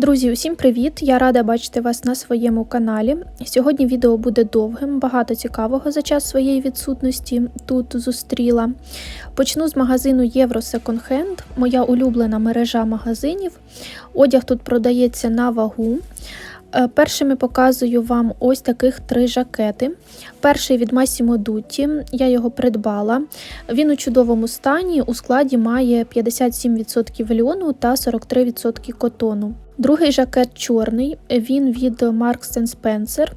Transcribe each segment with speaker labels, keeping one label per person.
Speaker 1: Друзі, усім привіт! Я рада бачити вас на своєму каналі. Сьогодні відео буде довгим, багато цікавого за час своєї відсутності тут зустріла. Почну з магазину Євро Second Hand, моя улюблена мережа магазинів. Одяг тут продається на вагу. Е, Першими показую вам ось таких три жакети. Перший від Massimo Dutti, я його придбала. Він у чудовому стані, у складі має 57% льону та 43% котону. Другий жакет чорний, він від Marks Spencer.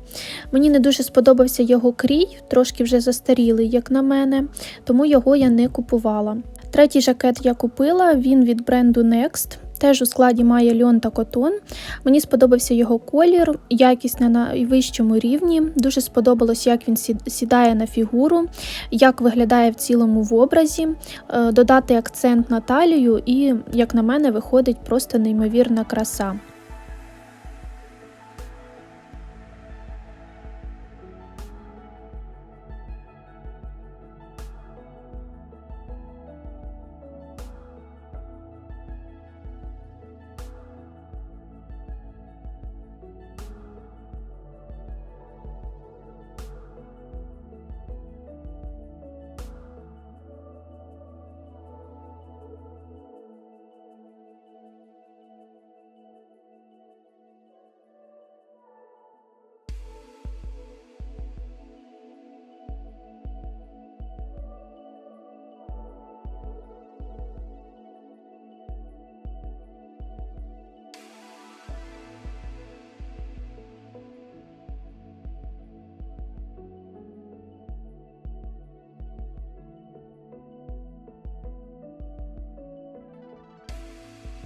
Speaker 1: Мені не дуже сподобався його крій, трошки вже застарілий, як на мене, тому його я не купувала. Третій жакет я купила, він від бренду Next. Теж у складі має льон та котон. Мені сподобався його колір, якість на найвищому рівні. Дуже сподобалось, як він сідає на фігуру, як виглядає в цілому в образі, Е, додати акцент на талію і, як на мене, виходить просто неймовірна краса.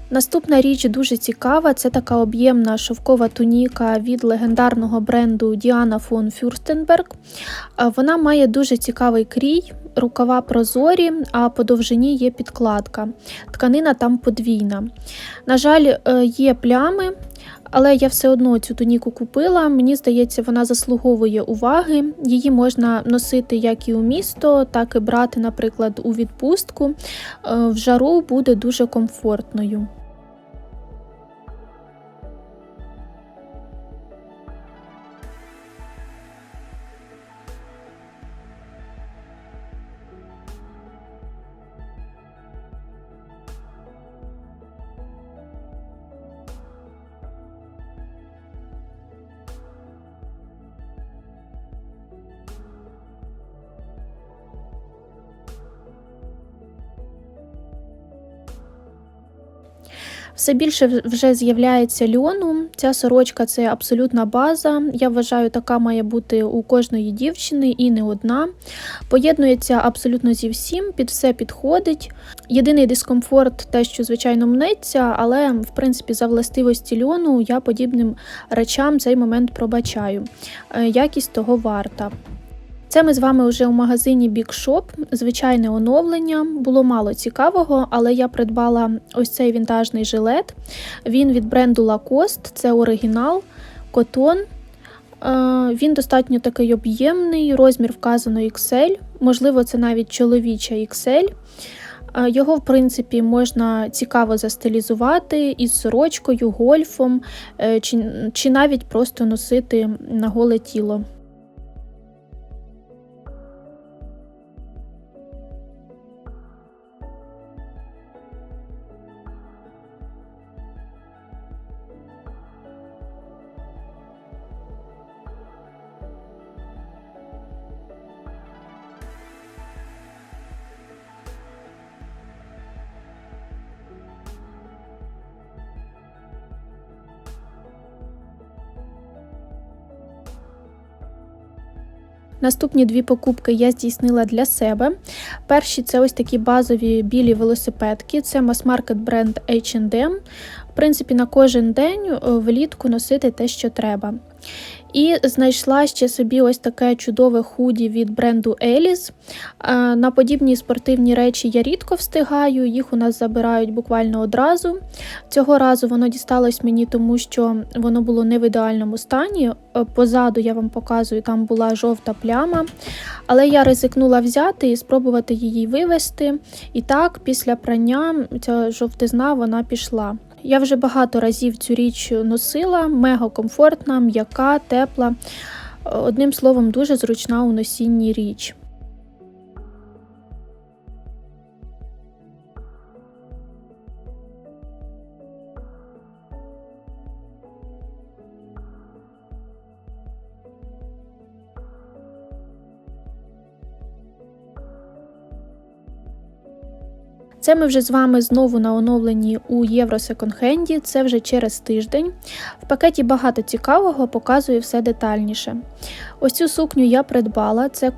Speaker 1: Наступна річ дуже цікава. Це така об'ємна шовкова туніка від легендарного бренду Diana von Fürstenberg. Е, Вона має дуже цікавий крій, рукава прозорі, а по довжині є підкладка. Тканина там подвійна. На жаль, е, є плями. Але я все одно цю туніку купила. Мені здається, вона заслуговує уваги. Її можна носити як і у місто, так і брати, наприклад, у відпустку. Е, В жару буде дуже комфортною. Все більше вже з'являється льону. Ця сорочка це абсолютна база. Я вважаю, така має бути у кожної дівчини і не одна. Поєднується абсолютно зі всім, під все підходить. Єдиний дискомфорт, те, що звичайно мнеться, але в принципі за властивості льону я подібним речам цей момент пробачаю. Е, Якість того варта. Це ми з вами вже у магазині Big Shop, звичайне оновлення. Було мало цікавого, але я придбала ось цей вінтажний жилет. Він від бренду Lacoste, це оригінал, котон. Е, Він достатньо такий об'ємний, розмір вказано XL, можливо, це навіть чоловіча XL. Е, Його, в принципі, можна цікаво застилізувати із сорочкою, гольфом, е, чи, чи навіть просто носити на голе тіло. Наступні дві покупки я здійснила для себе. Перші це ось такі базові білі велосипедки. Це мас-маркет бренд H&M. В принципі, на кожен день е, влітку носити те, що треба. І знайшла ще собі ось таке чудове худі від бренду Еліс. На подібні спортивні речі я рідко встигаю, їх у нас забирають буквально одразу. Цього разу воно дісталось мені, тому що воно було не в ідеальному стані. Е, Позаду я вам показую, там була жовта пляма. Але я ризикнула взяти і спробувати її вивести. І так, після прання ця жовтизна вона пішла. Я вже багато разів цю річ носила, мега комфортна, м'яка, тепла. Одним словом, дуже зручна у носінні річ. Це ми вже з вами знову на оновленні у Євро Секонд-хенді, це вже через тиждень. В пакеті багато цікавого, показую все детальніше. Ось цю сукню я придбала, це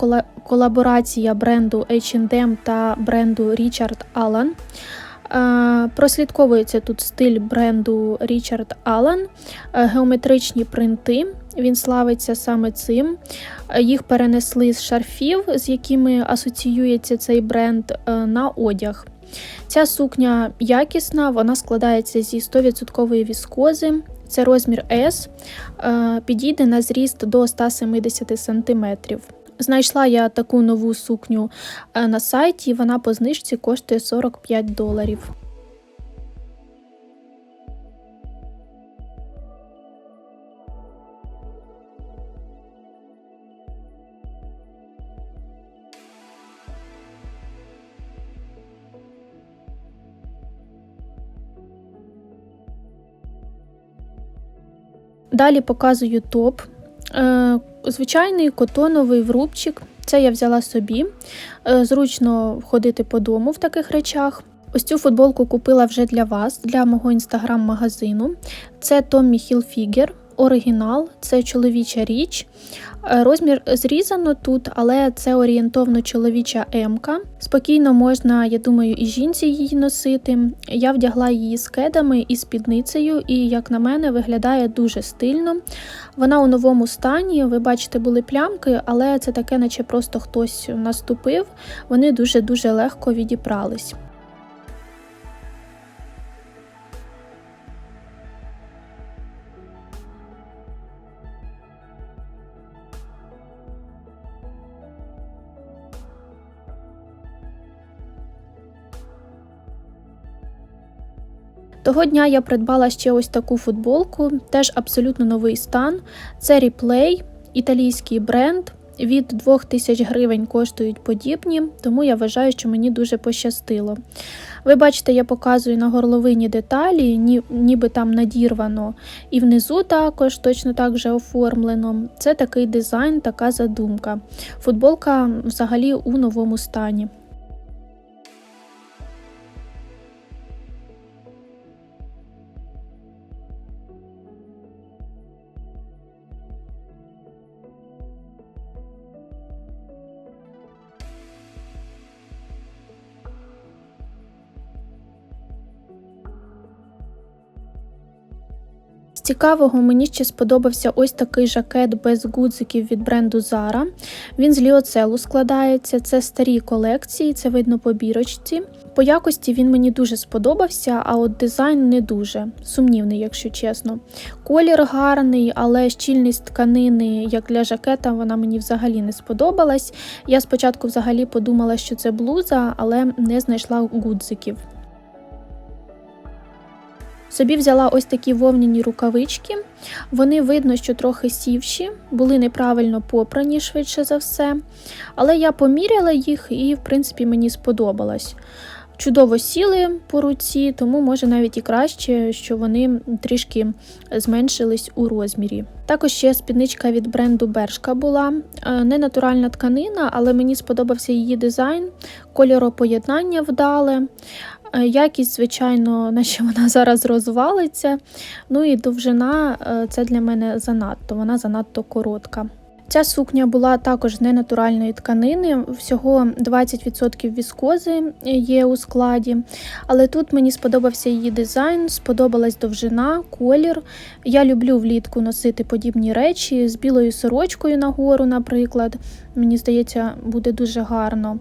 Speaker 1: колаборація бренду H&M та бренду Richard Allen. Прослідковується тут стиль бренду Richard Allen, геометричні принти. Він славиться саме цим. Їх перенесли з шарфів, з якими асоціюється цей бренд, на одяг. Ця сукня якісна, вона складається зі 100% віскози. Це розмір S, е, підійде на зріст до 170 см. Знайшла я таку нову сукню е, на сайті, вона по знижці коштує 45 доларів. Далі показую топ. Е, звичайний котоновий врубчик. Це я взяла собі. Е, зручно ходити по дому в таких речах. Ось цю футболку купила вже для вас, для мого інстаграм-магазину. Це Tommy Hilfiger оригінал, це чоловіча річ. Е, розмір зрізано тут, але це орієнтовно чоловіча М-ка. Спокійно можна, я думаю, і жінці її носити. Я вдягла її з кедами і спідницею, і, як на мене, виглядає дуже стильно. Вона у новому стані, ви бачите, були плямки, але це таке, наче просто хтось наступив. Вони дуже-дуже легко відіпрались. Того дня я придбала ще ось таку футболку, теж абсолютно новий стан. Це Replay, італійський бренд. Від 2000 гривень коштують подібні, тому я вважаю, що мені дуже пощастило. Ви бачите, я показую на горловині деталі, ні, ніби там надірвано. І внизу також точно так же оформлено. Це такий дизайн, така задумка. Футболка взагалі у новому стані. Цікавого мені ще сподобався ось такий жакет без гудзиків від бренду Zara. Він з ліоцелу складається, це старі колекції, це видно по бірочці. По якості він мені дуже сподобався, а от дизайн не дуже сумнівний, якщо чесно. Колір гарний, але щільність тканини, як для жакета, вона мені взагалі не сподобалась. Я спочатку взагалі подумала, що це блуза, але не знайшла гудзиків. Собі взяла ось такі вовняні рукавички. Вони видно, що трохи сівші, були неправильно попрані, швидше за все. Але я поміряла їх і, в принципі, мені сподобалось. Чудово сіли по руці, тому може навіть і краще, що вони трішки зменшились у розмірі. Також ще спідничка від бренду Бершка була. Е, не натуральна тканина, але мені сподобався її дизайн, кольоропоєднання вдале. Е, якість, звичайно, наче вона зараз розвалиться. Ну і довжина е, це для мене занадто, вона занадто коротка. Ця сукня була також з ненатуральної тканини, всього 20% віскози є у складі. Але тут мені сподобався її дизайн, сподобалась довжина, колір. Я люблю влітку носити подібні речі з білою сорочкою нагору, наприклад. Мені здається, буде дуже гарно.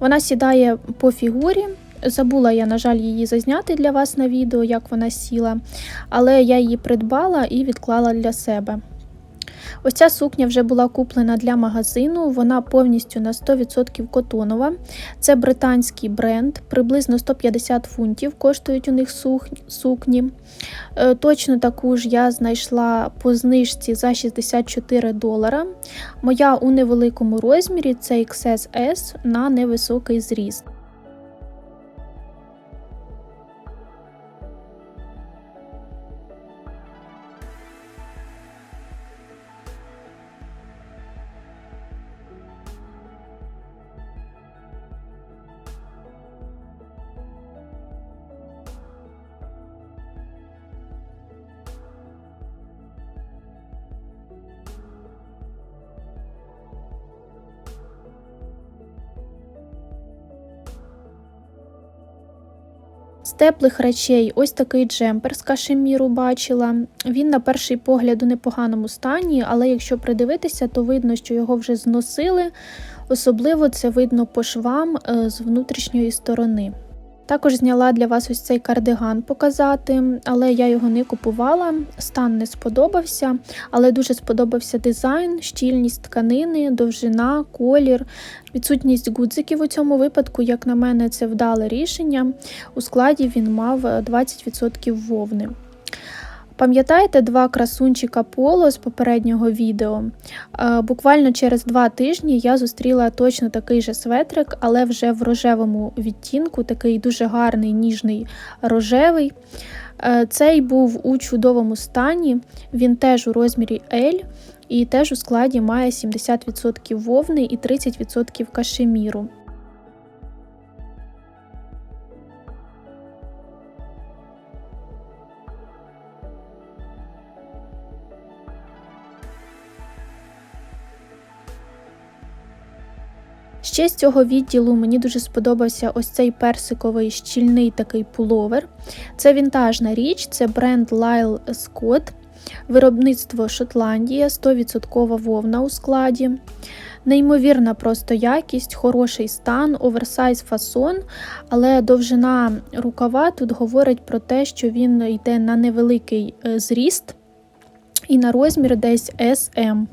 Speaker 1: Вона сідає по фігурі. Забула я, на жаль, її зазняти для вас на відео, як вона сіла, але я її придбала і відклала для себе. Ось ця сукня вже була куплена для магазину, вона повністю на 100% котонова. Це британський бренд, приблизно 150 фунтів коштують у них сукні. Е, точно таку ж я знайшла по знижці за 64 долара. Моя у невеликому розмірі це XS на невисокий зріст. Теплих речей ось такий джемпер з кашеміру бачила. Він, на перший погляд, у непоганому стані, але якщо придивитися, то видно, що його вже зносили. Особливо це видно по швам е, з внутрішньої сторони. Також зняла для вас ось цей кардиган показати, але я його не купувала. Стан не сподобався, але дуже сподобався дизайн, щільність тканини, довжина, колір, відсутність гудзиків у цьому випадку, як на мене, це вдале рішення. У складі він мав 20% вовни. Пам'ятаєте два красунчика поло з попереднього відео? Е, буквально через два тижні я зустріла точно такий же светрик, але вже в рожевому відтінку, такий дуже гарний, ніжний рожевий. Е, цей був у чудовому стані, він теж у розмірі L і теж у складі має 70% вовни і 30% кашеміру. Ще з цього відділу мені дуже сподобався ось цей персиковий щільний такий пуловер. Це вінтажна річ, це бренд Lyle Scott, виробництво Шотландія, 100% вовна у складі. Неймовірна просто якість, хороший стан, оверсайз фасон, але довжина рукава тут говорить про те, що він йде на невеликий е, зріст і на розмір десь SM.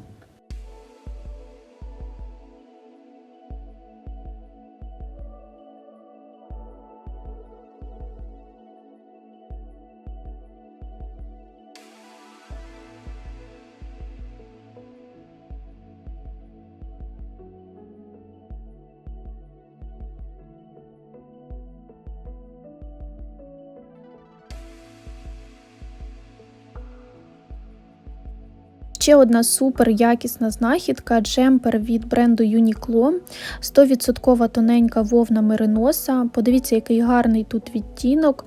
Speaker 1: Ще одна супер якісна знахідка джемпер від бренду Uniqlo. 100% тоненька вовна мериноса. Подивіться, який гарний тут відтінок.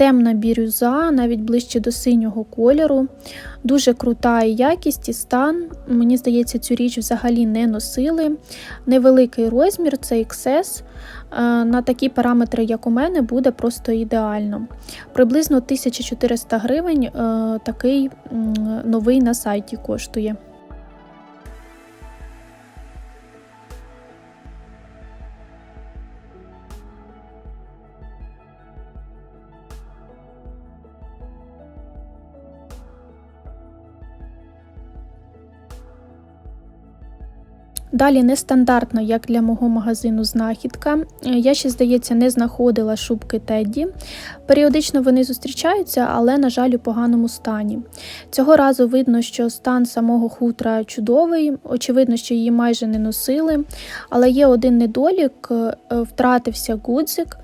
Speaker 1: Темна бірюза, навіть ближче до синього кольору. Дуже крута якість і стан. Мені здається, цю річ взагалі не носили. Невеликий розмір, це XS. Е, на такі параметри, як у мене, буде просто ідеально. Приблизно 1400 гривень е, такий новий на сайті коштує. Далі нестандартно, як для мого магазину знахідка. Е, я ще, здається, не знаходила шубки Тедді. Періодично вони зустрічаються, але, на жаль, у поганому стані. Цього разу видно, що стан самого хутра чудовий, очевидно, що її майже не носили. Але є один недолік, е, втратився гудзик.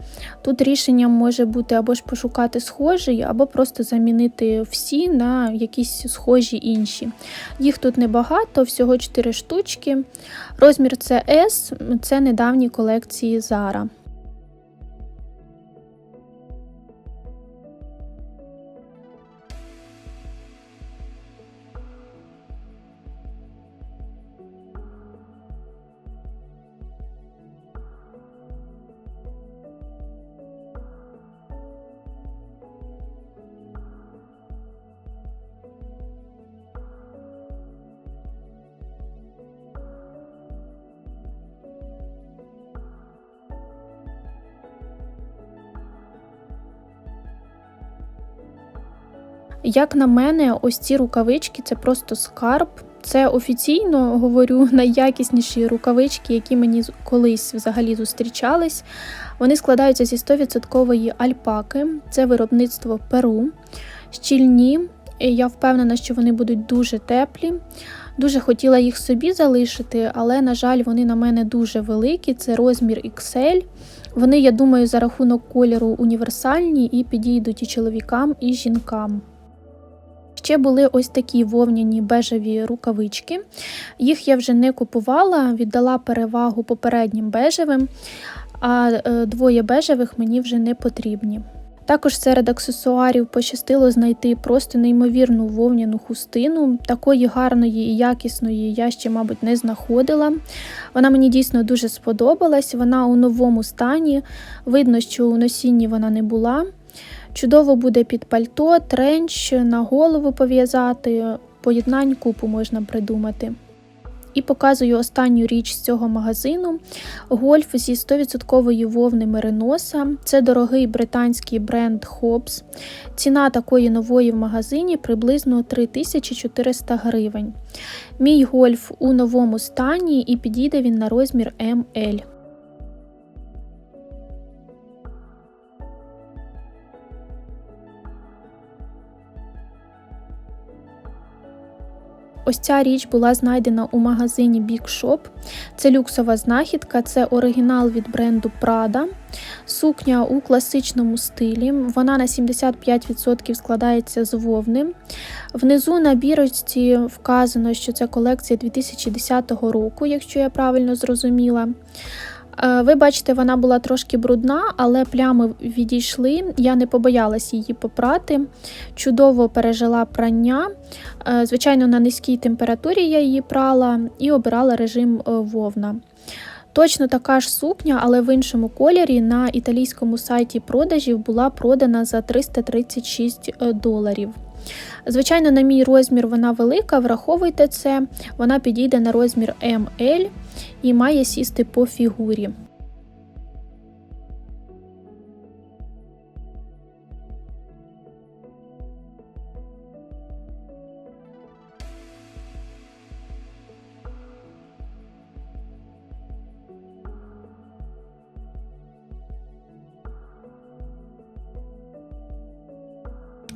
Speaker 1: Тут рішенням може бути або ж пошукати схожий, або просто замінити всі на якісь схожі інші. Їх тут небагато, всього 4 штучки. Розмір це S, це недавні колекції Zara. Як на мене, ось ці рукавички це просто скарб. Це офіційно говорю найякісніші рукавички, які мені колись взагалі зустрічались. Вони складаються зі 100% альпаки, це виробництво Перу, щільні. Я впевнена, що вони будуть дуже теплі. Дуже хотіла їх собі залишити, але, на жаль, вони на мене дуже великі. Це розмір XL. Вони, я думаю, за рахунок кольору універсальні і підійдуть і чоловікам, і жінкам. Ще були ось такі вовняні бежеві рукавички. Їх я вже не купувала, віддала перевагу попереднім бежевим, а е, двоє бежевих мені вже не потрібні. Також серед аксесуарів пощастило знайти просто неймовірну вовняну хустину. Такої гарної і якісної я ще, мабуть, не знаходила. Вона мені дійсно дуже сподобалась. Вона у новому стані. Видно, що у носінні вона не була. Чудово буде під пальто, тренч, на голову пов'язати, поєднань купу можна придумати. І показую останню річ з цього магазину: гольф зі 100% вовни Мериноса. Це дорогий британський бренд Hobbs. Ціна такої нової в магазині приблизно 3400 гривень. Мій гольф у новому стані і підійде він на розмір ML. Ось ця річ була знайдена у магазині Big Shop. Це люксова знахідка, це оригінал від бренду Prada. Сукня у класичному стилі. Вона на 75% складається з вовни. Внизу на бірочці вказано, що це колекція 2010 року, якщо я правильно зрозуміла. Е, ви бачите, вона була трошки брудна, але плями відійшли. Я не побоялася її попрати. Чудово пережила прання. Е, звичайно, на низькій температурі я її прала і обирала режим е, вовна. Точно така ж сукня, але в іншому кольорі на італійському сайті продажів була продана за 336 доларів. Звичайно, на мій розмір вона велика, враховуйте це, вона підійде на розмір ML і має сісти по фігурі.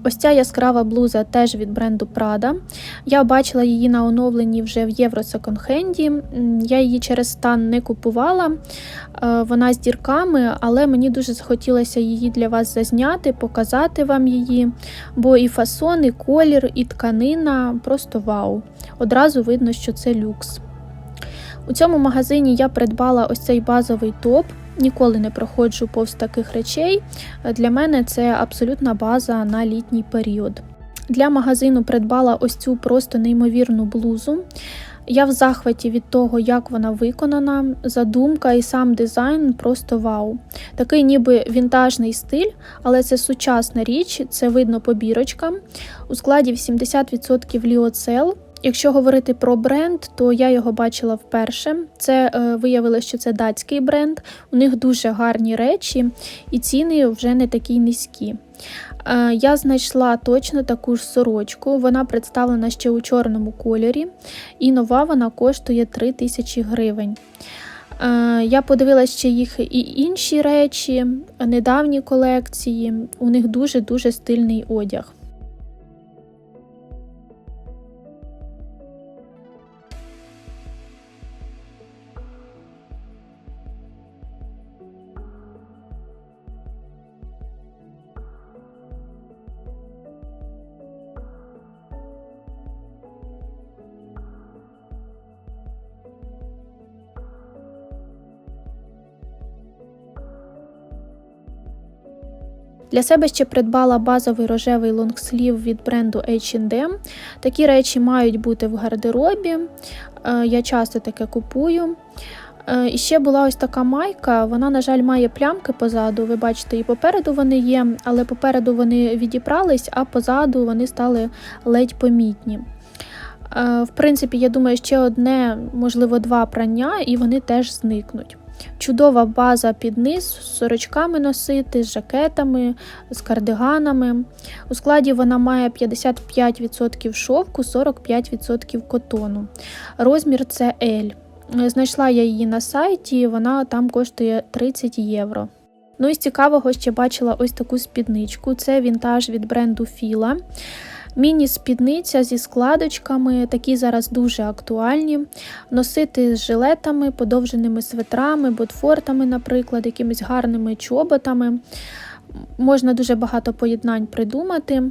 Speaker 1: Ось ця яскрава блуза теж від бренду Prada. Я бачила її на оновленні вже в Євро секонд-хенді. Я її через стан не купувала, е, вона з дірками, але мені дуже захотілося її для вас зазняти, показати вам її. Бо і фасон, і колір, і тканина просто вау. Одразу видно, що це люкс. У цьому магазині я придбала ось цей базовий топ. Ніколи не проходжу повз таких речей. Для мене це абсолютна база на літній період. Для магазину придбала ось цю просто неймовірну блузу. Я в захваті від того, як вона виконана, задумка і сам дизайн просто вау. Такий ніби вінтажний стиль, але це сучасна річ, це видно по бірочкам. У складі 80% ліоцел. Якщо говорити про бренд, то я його бачила вперше. Це е, виявилося, що це датський бренд. У них дуже гарні речі, і ціни вже не такі низькі. Е, я знайшла точно таку ж сорочку, вона представлена ще у чорному кольорі, і нова вона коштує 3 тисячі гривень. Е, я подивилася ще їх і інші речі, недавні колекції. У них дуже-дуже стильний одяг. Для себе ще придбала базовий рожевий лонгслів від бренду H&M. Такі речі мають бути в гардеробі. Е, я часто таке купую. Е, і ще була ось така майка, вона, на жаль, має плямки позаду. Ви бачите, і попереду вони є, але попереду вони відіпрались, а позаду вони стали ледь помітні. Е, в принципі, я думаю, ще одне, можливо, два прання, і вони теж зникнуть. Чудова база під низ з сорочками носити, з жакетами, з кардиганами. У складі вона має 55% шовку, 45% котону. Розмір це L. Знайшла я її на сайті, вона там коштує 30 євро. Ну і з цікавого ще бачила ось таку спідничку. Це вінтаж від бренду Fila. Міні-спідниця зі складочками, такі зараз дуже актуальні. Носити з жилетами, подовженими светрами, ботфортами, наприклад, якимись гарними чоботами. Можна дуже багато поєднань придумати.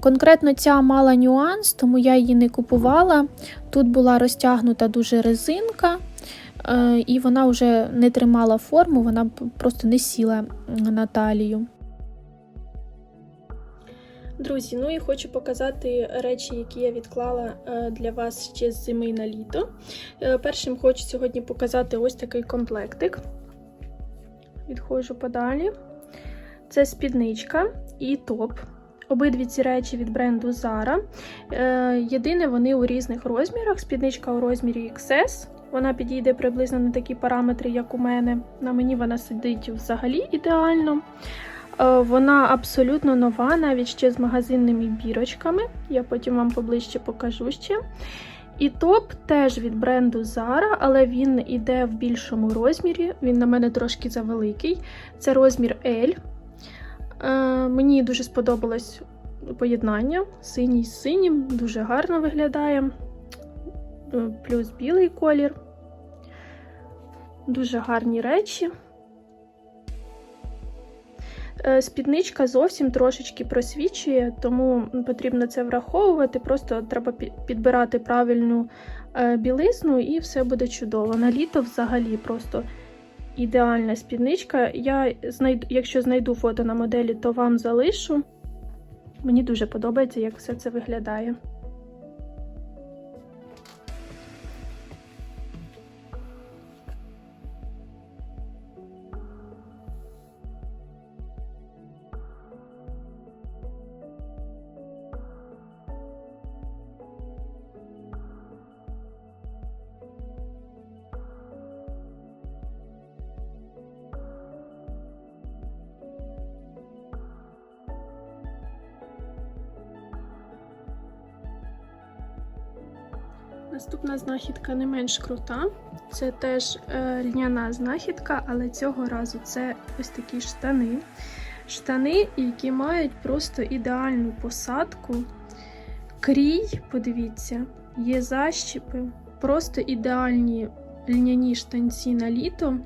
Speaker 1: Конкретно ця мала нюанс, тому я її не купувала. Тут була розтягнута дуже резинка, е, і вона вже не тримала форму, вона просто не сіла на талію.
Speaker 2: Друзі, ну і хочу показати речі, які я відклала е, для вас ще з зими на літо. Е, Першим хочу сьогодні показати ось такий комплектик. Відходжу подалі. Це спідничка і топ. Обидві ці речі від бренду Zara. Е, Єдине, вони у різних розмірах. Спідничка у розмірі XS. Вона підійде приблизно на такі параметри, як у мене. На мені вона сидить взагалі ідеально. Е, Вона абсолютно нова, навіть ще з магазинними бірочками. Я потім вам поближче покажу ще. І топ теж від бренду Zara, але він іде в більшому розмірі. Він на мене трошки завеликий. Це розмір L. Е, Мені дуже сподобалось поєднання. Синій з синім, дуже гарно виглядає. Е, Плюс білий колір. Дуже гарні речі. Е, Спідничка зовсім трошечки просвічує, тому потрібно це враховувати. Просто треба підбирати правильну е, білизну і все буде чудово. На літо взагалі просто ідеальна спідничка. Я знайду, якщо знайду фото на моделі, то вам залишу. Мені дуже подобається, як все це виглядає. Наступна знахідка не менш крута. Це теж е, льняна знахідка, але цього разу це ось такі штани. Штани, які мають просто ідеальну посадку. Крій, подивіться, є защіпи, просто ідеальні льняні штанці на літо.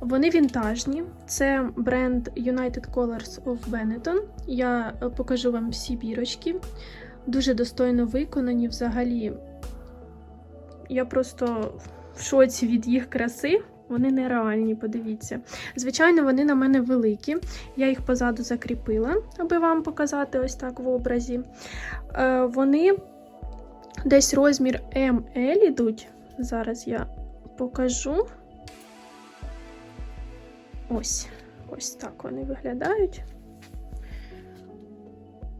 Speaker 2: Вони вінтажні. Це бренд United Colors of Benetton. Я е, покажу вам всі бірочки. Дуже достойно виконані взагалі. Я просто в шоці від їх краси. Вони нереальні, подивіться. Звичайно, вони на мене великі. Я їх позаду закріпила, аби вам показати ось так в образі. Е, вони десь розмір ML ідуть. Зараз я покажу. Ось, ось так вони виглядають.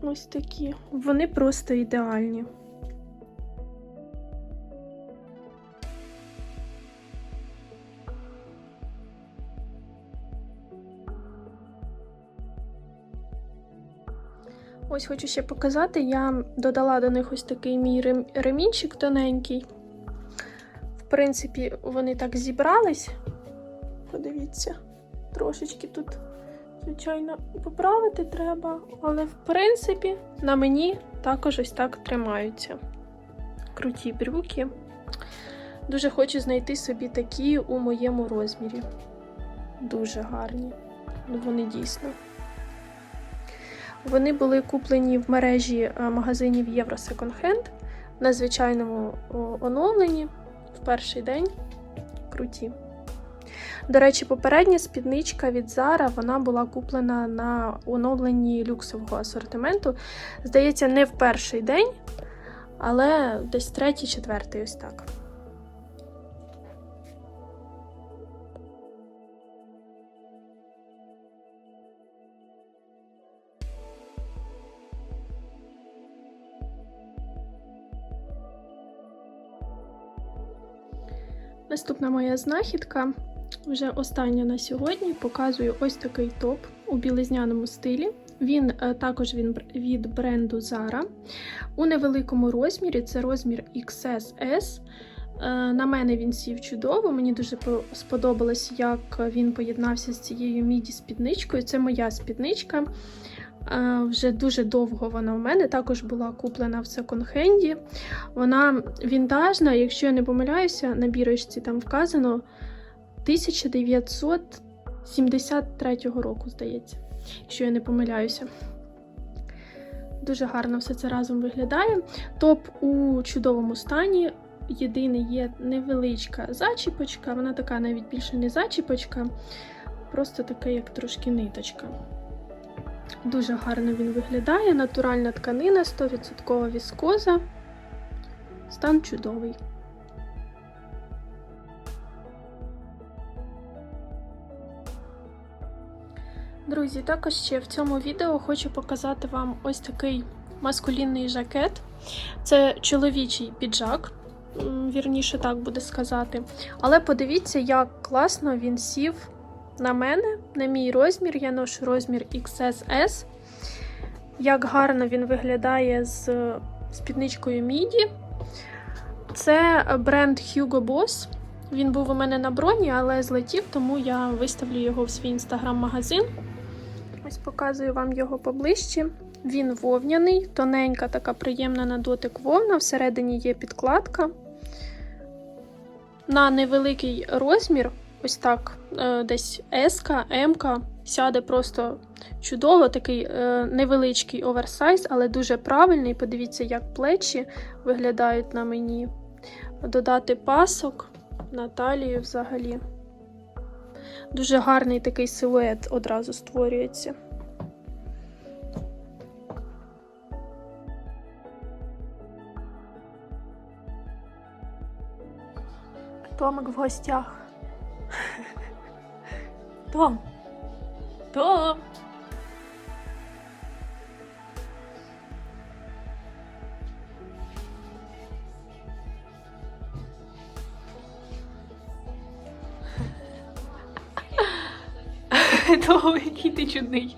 Speaker 2: Ось такі. Вони просто ідеальні. Ось хочу ще показати, я додала до них ось такий мій ремінчик тоненький. В принципі, вони так зібрались. Подивіться, трошечки тут, звичайно, поправити треба, але в принципі на мені також ось так тримаються. Круті брюки. Дуже хочу знайти собі такі у моєму розмірі. Дуже гарні. Ну, вони дійсно. Вони були куплені в мережі е, магазинів Євро Second Hand на звичайному оновленні в перший день. Круті. До речі, попередня спідничка від Zara, вона була куплена на оновленні люксового асортименту. Здається, не в перший день, але десь третій, четвертий, ось так. Наступна моя знахідка вже остання на сьогодні. Показую ось такий топ у білизняному стилі. Він е, також він від бренду Zara. У невеликому розмірі це розмір XSS. Е, На мене він сів чудово. Мені дуже сподобалось, як він поєднався з цією міді спідничкою. Це моя спідничка. Вже дуже довго вона у мене також була куплена в секонд-хенді. Вона вінтажна, якщо я не помиляюся, на бірочці там вказано 1973 року, здається, якщо я не помиляюся. Дуже гарно все це разом виглядає. Топ у чудовому стані. Єдине є невеличка зачіпочка, вона така навіть більше не зачіпочка, просто така, як трошки ниточка. Дуже гарно він виглядає. Натуральна тканина, 100% віскоза. Стан чудовий. Друзі, також ще в цьому відео хочу показати вам ось такий маскулінний жакет. Це чоловічий піджак, вірніше так буде сказати. Але подивіться, як класно він сів на мене, на мій розмір. Я ношу розмір XSS. Як гарно він виглядає з спідничкою міді. Це бренд Hugo Boss. Він був у мене на броні, але злетів, тому я виставлю його в свій інстаграм-магазин. Ось показую вам його поближче. Він вовняний, тоненька, така приємна на дотик вовна. Всередині є підкладка. На невеликий розмір, ось так, десь S, М, сяде просто чудово, такий е, невеличкий оверсайз, але дуже правильний. Подивіться, як плечі виглядають на мені. Додати пасок на талію взагалі. Дуже гарний такий силует одразу створюється. Томик в гостях. Том. Том. Том, який ти чудний.